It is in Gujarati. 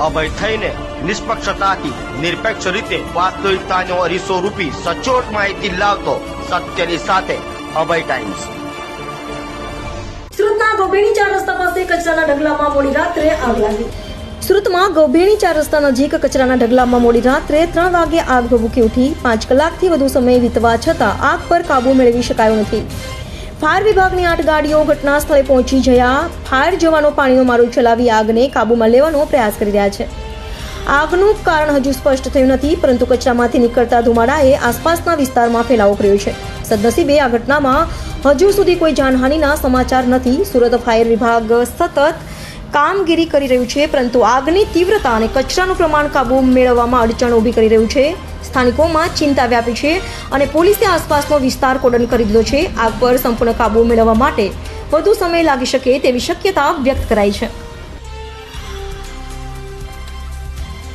અભય થઈને નિષ્પક્ષતાથી, નિરપેક્ષ રીતે વાસ્તવિકતાનો અરીસો રૂપી સચોટ માહિતી લાવતો સત્યની સાથે અભય ટાઈમ્સ સુરતના ચાર રસ્તા ગોબેણી ચાર રસ્તા નજીક કચરાના ઢગલામાં મોડી રાત્રે ત્રણ વાગે આગ ભભૂકી ઉઠી. પાંચ કલાકથી વધુ સમય વીતવા છતાં આગ પર કાબુ મેળવી શકાયો નથી. ફાયર વિભાગની આઠ ગાડીઓ ઘટના સ્થળે પહોંચી જયા. ફાયર જવાનો પાણીનો મારો ચલાવી આગને કાબૂમાં લેવાનો પ્રયાસ કરી રહ્યા છે. આગનું કારણ હજુ સ્પષ્ટ થયું નથી, પરંતુ કચરામાંથી નીકળતા ધુમાડાએ આસપાસના વિસ્તારમાં ફેલાવો કર્યો છે. સદનસીબે આ ઘટનામાં હજુ સુધી કોઈ જાનહાનિના સમાચાર નથી. સુરત ફાયર વિભાગ સતત કામગીરી કરી રહ્યું છે, પરંતુ આગની તીવ્રતા અને કચરાનું પ્રમાણ કાબુ મેળવવામાં અડચણ ઊભી કરી રહ્યું છે. સ્થાનિકોમાં ચિંતા વ્યાપી છે અને પોલીસે આસપાસનો વિસ્તાર કોડન કરી દીધો છે. આગ પર સંપૂર્ણ કાબુ મેળવવા માટે વધુ સમય લાગી શકે તેવી શક્યતા વ્યક્ત કરાઈ છે.